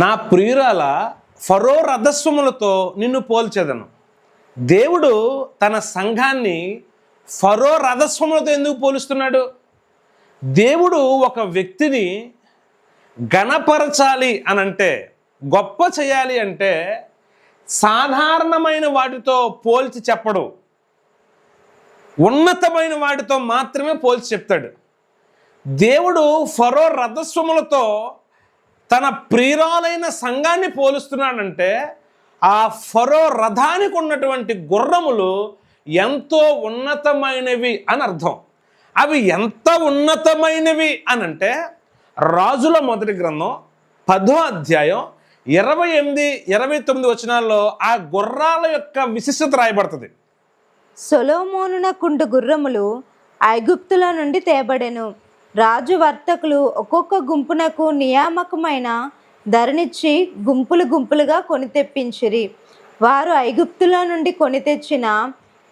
నా ప్రియురాల ఫరో రథస్వములతో నిన్ను పోల్చేదను. దేవుడు తన సంఘాన్ని ఫరో రథస్వములతో ఎందుకు పోలుస్తున్నాడు? దేవుడు ఒక వ్యక్తిని గణపరచాలి అని అంటే గొప్ప చేయాలి అంటే సాధారణమైన వాటితో పోల్చి చెప్పడు. ఉన్నతమైన వాటితో మాత్రమే పోల్చి చెప్తాడు. దేవుడు ఫరో రథస్వములతో తన ప్రియురాలైన సంఘాన్ని పోలుస్తున్నాడంటే ఆ ఫరో రథానికి ఉన్నటువంటి గుర్రములు ఎంతో ఉన్నతమైనవి అని అర్థం. అవి ఎంత ఉన్నతమైనవి అని అంటే రాజుల మొదటి గ్రంథం పదో అధ్యాయం ఇరవై ఎనిమిది ఇరవై తొమ్మిది వచనాల్లో ఆ గుర్రాల యొక్క విశిష్టత రాయబడుతుంది. సొలోమోనునకుండు గుర్రములు ఐగుప్తుల నుండి తేబడెను. రాజు వర్తకులు ఒక్కొక్క గుంపునకు నియామకమైన ధరనిచ్చి గుంపులు గుంపులుగా కొని తెప్పించిరి. వారు ఐగుప్తుల నుండి కొని తెచ్చిన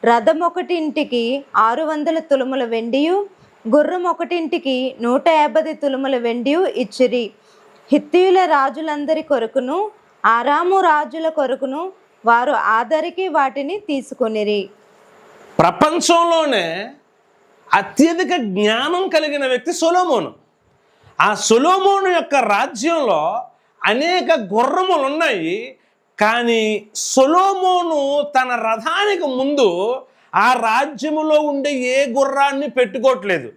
రథం ఒకటింటికి ఆరు వందల తులముల వెండియు గుర్రం ఒకటింటికి నూట యాభై తులముల వెండియు ఇచ్చిరి. హిత్తీయుల రాజులందరి కొరకును ఆరాము రాజుల కొరకును వారు ఆదరికి వాటిని తీసుకొనిరి. ప్రపంచంలోనే అత్యధిక జ్ఞానం కలిగిన వ్యక్తి సొలోమోను. ఆ సొలోమోను యొక్క రాజ్యంలో అనేక గుర్రములు ఉన్నాయి కానీ సొలోమోను తన రథానికి ముందు ఆ రాజ్యములో ఉండే ఏ గుర్రాన్ని పెట్టుకోవట్లేదు.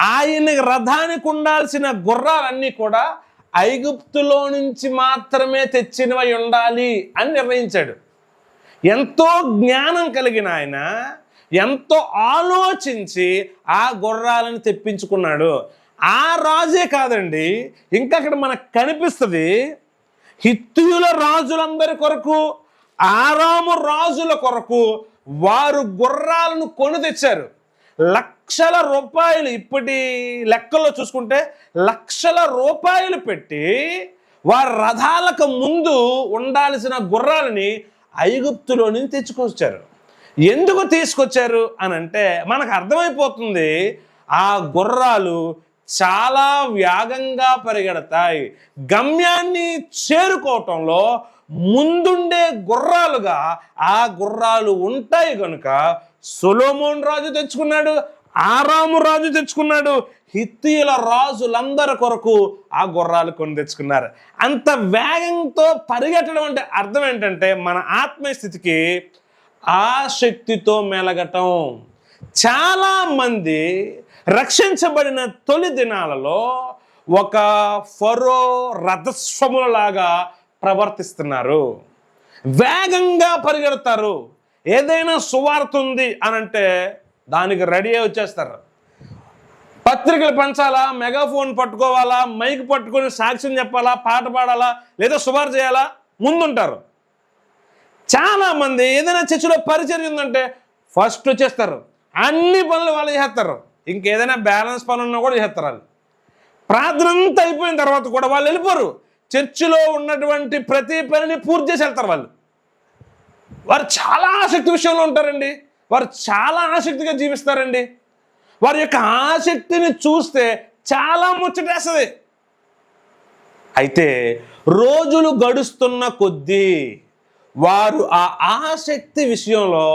ఆయన రథానికి ఉండాల్సిన గుర్రాలన్నీ కూడా ఐగుప్తులో నుంచి మాత్రమే తెచ్చినవై ఉండాలి అని నిర్ణయించాడు. ఎంతో జ్ఞానం కలిగిన ఆయన ఎంతో ఆలోచించి ఆ గుర్రాలను తెప్పించుకున్నాడు. ఆ రాజే కాదండి ఇంకా అక్కడ మనకు కనిపిస్తుంది హిత్తుయుల రాజులందరి కొరకు ఆరాము రాజుల కొరకు వారు గుర్రాలను కొని తెచ్చారు. లక్షల రూపాయలు ఇప్పటి లెక్కల్లో చూసుకుంటే లక్షల రూపాయలు పెట్టి వారి రథాలకు ముందు ఉండాల్సిన గుర్రాలని ఐగుప్తులో నుంచి తెచ్చుకొచ్చారు. ఎందుకు తీసుకొచ్చారు అని అంటే మనకు అర్థమైపోతుంది ఆ గుర్రాలు చాలా వేగంగా పరిగెడతాయి. గమ్యాన్ని చేరుకోవటంలో ముందుండే గుర్రాలుగా ఆ గుర్రాలు ఉంటాయి కనుక సొలోమోన్ రాజు తెచ్చుకున్నాడు ఆరాము రాజు తెచ్చుకున్నాడు హిత్తియుల రాజులందరి కొరకు ఆ గుర్రాలు కొని తెచ్చుకున్నారు. అంత వేగంతో పరిగెట్టడం అంటే అర్థం ఏంటంటే మన ఆత్మీయ స్థితికి ఆ శక్తితో మెలగటం. చాలా మంది రక్షించబడిన తొలి దినాలలో ఒక ఫరో రథస్వములలాగా ప్రవర్తిస్తున్నారు. వేగంగా పరిగెడతారు. ఏదైనా సువార్త ఉంది అని అంటే దానికి రెడీ అయి వచ్చేస్తారు. పత్రికలు పంచాలా? మెగాఫోన్ పట్టుకోవాలా? మైక్ పట్టుకొని సాక్ష్యం చెప్పాలా? పాట పాడాలా? లేదా సువార్ చేయాలా? ముందుంటారు. చాలా మంది ఏదైనా చర్చిలో పరిచయం ఉందంటే ఫస్ట్ వచ్చేస్తారు. అన్ని పనులు వాళ్ళు చేస్తారు. ఇంకేదైనా బ్యాలెన్స్ పని ఉన్నా కూడా చేస్తారు వాళ్ళు. ప్రార్థన అంతా అయిపోయిన తర్వాత కూడా వాళ్ళు వెళ్ళిపోరు. చర్చిలో ఉన్నటువంటి ప్రతి పనిని పూర్తి చేసి వెళ్తారు వాళ్ళు. వారు చాలా ఆసక్తి విషయంలో ఉంటారండి. వారు చాలా ఆసక్తిగా జీవిస్తారండి. వారి యొక్క ఆసక్తిని చూస్తే చాలా ముచ్చటేస్తుంది. అయితే రోజులు గడుస్తున్న కొద్దీ వారు ఆ ఆసక్తి విషయంలో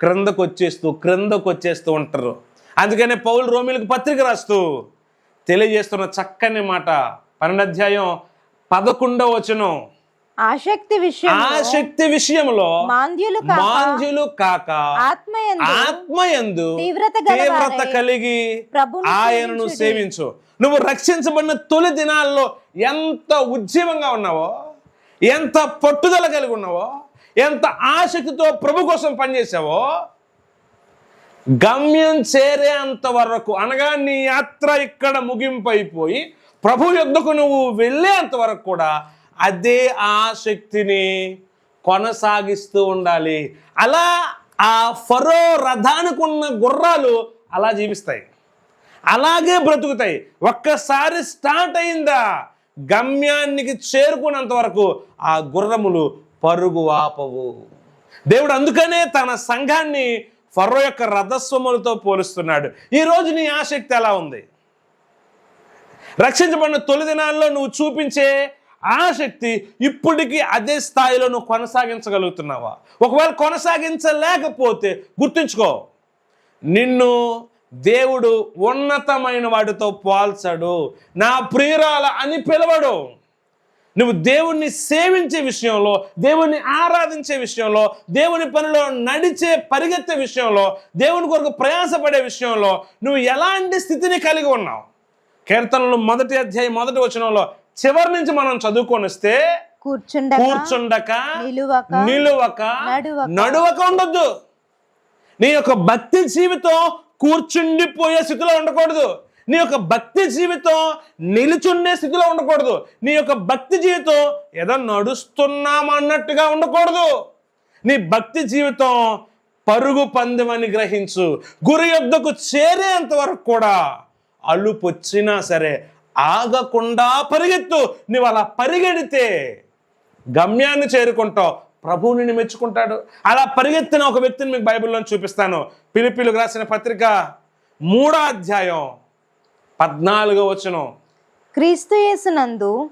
క్రిందకు వచ్చేస్తూ క్రిందకు వచ్చేస్తూ ఉంటారు. అందుకనే పౌలు రోమిలకు పత్రిక రాస్తూ తెలియజేస్తున్న చక్కని మాట. పన్నెండు అధ్యాయం పదకొండవ వచనం. ఆసక్తి విషయం ఆసక్తి విషయంలో మాంద్యులు కాక మాంద్యులు కాక ఆత్మయందు ఆత్మయందు తీవ్రత తీవ్రత కలిగి ఆయనను సేవించు. నువ్వు రక్షించబడిన తొలి దినాల్లో ఎంత ఉజ్జీవంగా ఉన్నావో ఎంత పట్టుదల కలిగి ఉన్నావో ఎంత ఆసక్తితో ప్రభు కోసం పనిచేసావో గమ్యం చేరేంత వరకు అనగా నీ యాత్ర ఇక్కడ ముగింపు అయిపోయి ప్రభు యుద్ధకు నువ్వు వెళ్ళేంత వరకు కూడా అదే ఆసక్తిని కొనసాగిస్తూ ఉండాలి. అలా ఆ ఫరో రథానికి ఉన్న గుర్రాలు అలా జీవిస్తాయి. అలాగే బ్రతుకుతాయి. ఒక్కసారి స్టార్ట్ అయిందా? గమ్యానికి చేరుకున్నంత వరకు ఆ గుర్రములు పరుగు ఆపవు దేవుడు అందుకనే తన సంఘాన్ని ఫరో యొక్క రథస్వములతో పోలుస్తున్నాడు. ఈరోజు నీ ఆసక్తి ఎలా ఉంది? రక్షించబడిన తొలి దినాల్లో నువ్వు చూపించే ఆసక్తి ఇప్పటికీ అదే స్థాయిలో నువ్వు కొనసాగించగలుగుతున్నావా? ఒకవేళ కొనసాగించలేకపోతే గుర్తుంచుకో నిన్ను దేవుడు ఉన్నతమైన వాటితో పోల్చడు. నా ప్రియురాల అని పిలవడు. నువ్వు దేవుణ్ణి సేవించే విషయంలో దేవుణ్ణి ఆరాధించే విషయంలో దేవుని పనిలో నడిచే పరిగెత్తే విషయంలో దేవుని కొరకు ప్రయాసపడే విషయంలో నువ్వు ఎలాంటి స్థితిని కలిగి ఉన్నావు? కీర్తనలు మొదటి అధ్యాయం మొదటి వచనంలో చివరి నుంచి మనం చదువుకొని వస్తే కూర్చుండక నిలువక. నడువక ఉండొద్దు. నీ యొక్క భక్తి జీవితం కూర్చుండిపోయే స్థితిలో ఉండకూడదు. నీ యొక్క భక్తి జీవితం నిలుచుండే స్థితిలో ఉండకూడదు. నీ యొక్క భక్తి జీవితం ఏదో నడుస్తున్నామన్నట్టుగా ఉండకూడదు. నీ భక్తి జీవితం పరుగు పందెమని గ్రహించు. గురి యొద్దకు చేరేంత వరకు కూడా అలుపొచ్చినా సరే ఆగకుండా పరిగెత్తు. నువ్వు అలా పరిగెడితే గమ్యాన్ని చేరుకుంటావు. ప్రభువు నిన్ను మెచ్చుకుంటాడు అలా పరిగెత్తిన ఒక వ్యక్తిని మీకు బైబిల్లో చూపిస్తాను. పిలిపిలకు రాసిన పత్రిక మూడో అధ్యాయం పద్నాలుగో వచనం. క్రీస్తు యేసునందు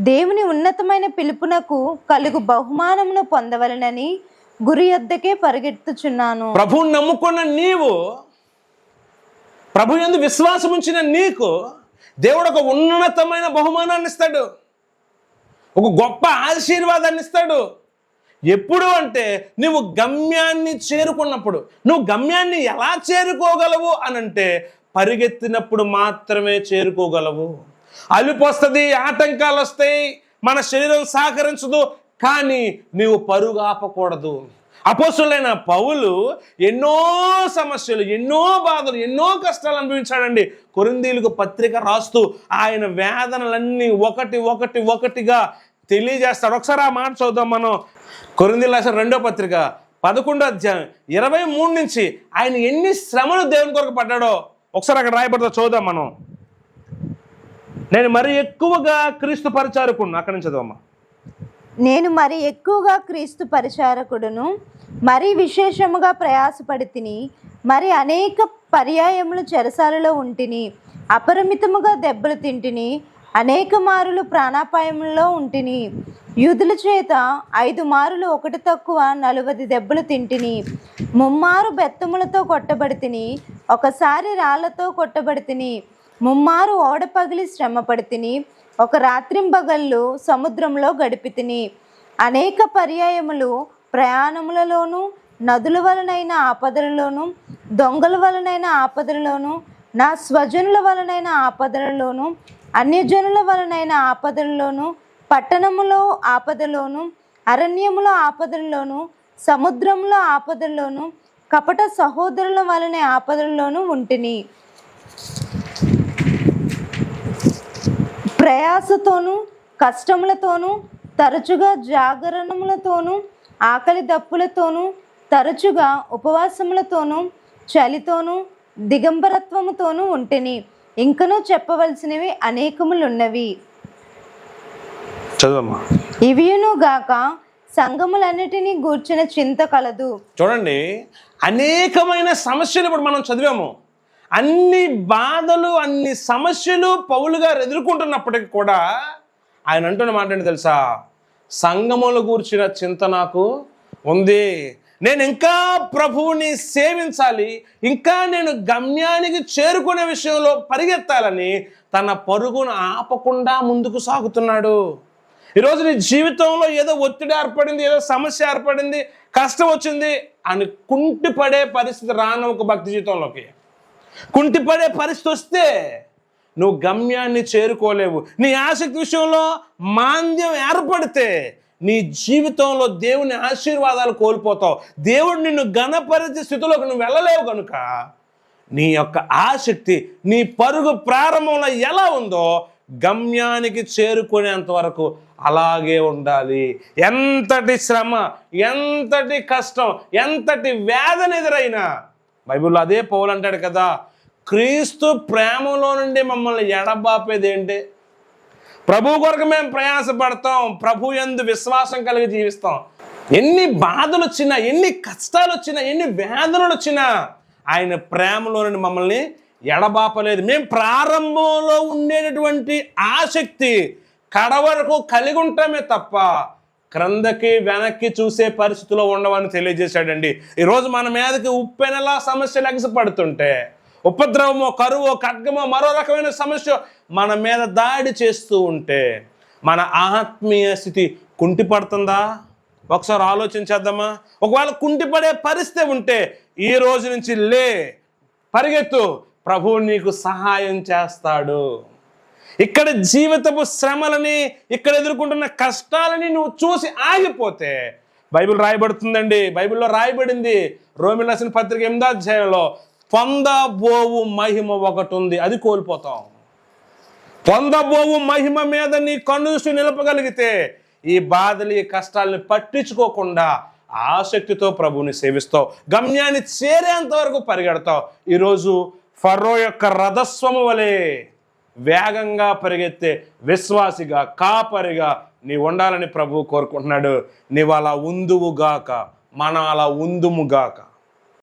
దేవుని ఉన్నతమైన పిలుపునకు కలుగు బహుమానమును పొందవలనని గురి యొద్దకే పరిగెత్తుచున్నాను. ప్రభువుని నమ్ముకున్న నీవు ప్రభు ఎందు విశ్వాసం ఉంచిన నీకు దేవుడు ఒక ఉన్నతమైన బహుమానాన్ని ఇస్తాడు. ఒక గొప్ప ఆశీర్వాదాన్ని ఇస్తాడు. ఎప్పుడు అంటే నువ్వు గమ్యాన్ని చేరుకున్నప్పుడు. నువ్వు గమ్యాన్ని ఎలా చేరుకోగలవు అనంటే పరిగెత్తినప్పుడు మాత్రమే చేరుకోగలవు. అలుపు వస్తుంది ఆటంకాలు వస్తాయి మన శరీరం సహకరించదు కానీ నీవు పరుగు ఆపకూడదు. అపోసులైన పౌలు ఎన్నో సమస్యలు ఎన్నో బాధలు ఎన్నో కష్టాలు అనుభవించాడండి. కొరిందీలకు పత్రిక రాస్తూ ఆయన వేదనలన్నీ ఒకటి ఒకటి ఒకటిగా తెలియజేస్తాడు. ఒకసారి ఆ మాట చూద్దాం మనం. కొరింది రాసిన రెండో పత్రిక పదకొండో అధ్యాయం ఇరవై మూడు నుంచి ఆయన ఎన్ని శ్రమలు దేవుని కొరకు పడ్డాడో ఒకసారి అక్కడ రాయబడతా చూద్దాం మనం. నేను మరి ఎక్కువగా క్రీస్తు పరిచారకుడు అక్కడి నుంచి చదవమ్మా. నేను మరి ఎక్కువగా క్రీస్తు పరిచారకుడును మరి విశేషముగా ప్రయాసపడి తిని మరి అనేక పర్యాయములు చెరసాలలో ఉంటిని అపరిమితముగా దెబ్బలు తింటిని అనేక మారులు ప్రాణాపాయంలో ఉంటిని. యూదుల చేత ఐదు మారులు ఒకటి తక్కువ నలువది దెబ్బలు తింటిని. ముమ్మారు బెత్తములతో కొట్టబడితిని ఒకసారి రాళ్ళతో కొట్టబడితిని ముమ్మారు ఓడ పగిలి శ్రమ పడితిని ఒక రాత్రింబగళ్ళు సముద్రంలో గడిపితిని. అనేక పర్యాయములు ప్రయాణములలోనూ నదుల వలనైన ఆపదలలోనూ దొంగల వలనైన ఆపదలలోనూ నా స్వజనుల వలనైన ఆపదలలోనూ అన్యజనుల వలనైన ఆపదలలోనూ పట్టణములో ఆపదలోను అరణ్యములో ఆపదల్లోను సముద్రంలో ఆపదల్లోను కపట సహోదరుల వలన ఆపదల్లోనూ ఉంటిని. ప్రయాసతోనూ కష్టములతోనూ తరచుగా జాగరణములతోనూ ఆకలి దప్పులతోనూ తరచుగా ఉపవాసములతోనూ చలితోనూ దిగంబరత్వముతోనూ ఉంటిని. ఇంకనూ చెప్పవలసినవి అనేకములున్నవి. చదవమ్మా. ఇవియును గాక సంఘములన్నిటినీ గూర్చిన చింత కలదు. చూడండి అనేకమైన సమస్యలు ఇప్పుడు మనం చదివాము. అన్ని బాధలు అన్ని సమస్యలు పౌలు గారు ఎదుర్కొంటున్నప్పటికీ కూడా ఆయన అంటున్న మాట ఏంటి తెలుసా? సంగముల గూర్చిన చింత నాకు ఉంది. నేను ఇంకా ప్రభువుని సేవించాలి ఇంకా నేను గమ్యానికి చేరుకునే విషయంలో పరిగెత్తాలని తన పరుగును ఆపకుండా ముందుకు సాగుతున్నాడు. ఈరోజు నీ జీవితంలో ఏదో ఒత్తిడి ఏర్పడింది ఏదో సమస్య ఏర్పడింది కష్టం వచ్చింది అని కుంటిపడే పరిస్థితి రాను ఒక భక్తి జీవితంలోకి. కుంటిపడే పరిస్థితి వస్తే నువ్వు గమ్యాన్ని చేరుకోలేవు. నీ ఆసక్తి విషయంలో మాంద్యం ఏర్పడితే నీ జీవితంలో దేవుని ఆశీర్వాదాలు కోల్పోతావు. దేవుడు నిన్ను ఘనపరిచే స్థితిలోకి నువ్వు వెళ్ళలేవు కనుక నీ యొక్క ఆసక్తి నీ పరుగు ప్రారంభంలో ఎలా ఉందో గమ్యానికి చేరుకునేంత వరకు అలాగే ఉండాలి. ఎంతటి శ్రమ ఎంతటి కష్టం ఎంతటి వేదన ఎదురైనా బైబిల్లో అదే పౌలు అంటాడు కదా క్రీస్తు ప్రేమలో నుండి మమ్మల్ని ఎడబాపేది ఏంటి ప్రభు కొరకు మేము ప్రయాసపడతాం ప్రభు ఎందు విశ్వాసం కలిగి జీవిస్తాం. ఎన్ని బాధలు వచ్చినా ఎన్ని కష్టాలు వచ్చినా ఎన్ని వేదనలు వచ్చినా ఆయన ప్రేమలోని మమ్మల్ని ఎడబాపలేదు. మేము ప్రారంభంలో ఉండేటటువంటి ఆసక్తి కడ వరకు కలిగి ఉంటామే తప్ప క్రిందకి వెనక్కి చూసే పరిస్థితిలో ఉండవని తెలియజేశాడండి. ఈరోజు మన మీదకి ఉప్పెనలా సమస్యలు ఎగసపడుతుంటే ఉపద్రవమో కరువో ఖడ్గమో మరో రకమైన సమస్య మన మీద దాడి చేస్తూ ఉంటే మన ఆత్మీయ స్థితి కుంటిపడుతుందా? ఒకసారి ఆలోచించేద్దామా ఒకవేళ కుంటిపడే పరిస్థితి ఉంటే ఈ రోజు నుంచి లే పరిగెత్తు. ప్రభువు నీకు సహాయం చేస్తాడు. ఇక్కడ జీవితపు శ్రమలని ఇక్కడ ఎదుర్కొంటున్న కష్టాలని నువ్వు చూసి ఆగిపోతే బైబిల్ రాయబడుతుందండి. బైబిల్లో రాయబడింది రోమిల్ రాసిన పత్రిక ఎనిమిదో అధ్యాయంలో పొందబోవు మహిమ ఒకటి ఉంది అది కోల్పోతాం. పొందబోవు మహిమ మీద నీ కన్ను దృష్టి నిలపగలిగితే ఈ బాధలు ఈ కష్టాలని పట్టించుకోకుండా ఆసక్తితో ప్రభువుని సేవిస్తావు. గమ్యాన్ని చేరేంత వరకు పరిగెడతావు. ఈరోజు ఫరో యొక్క రథస్వము వలె వేగంగా పరిగెత్తే విశ్వాసిగా కాపరిగా నీ ఉండాలని ప్రభువు కోరుకుంటున్నాడు. నీవు అలా ఉందువుగాక మనం అలా ఉందుముగాక.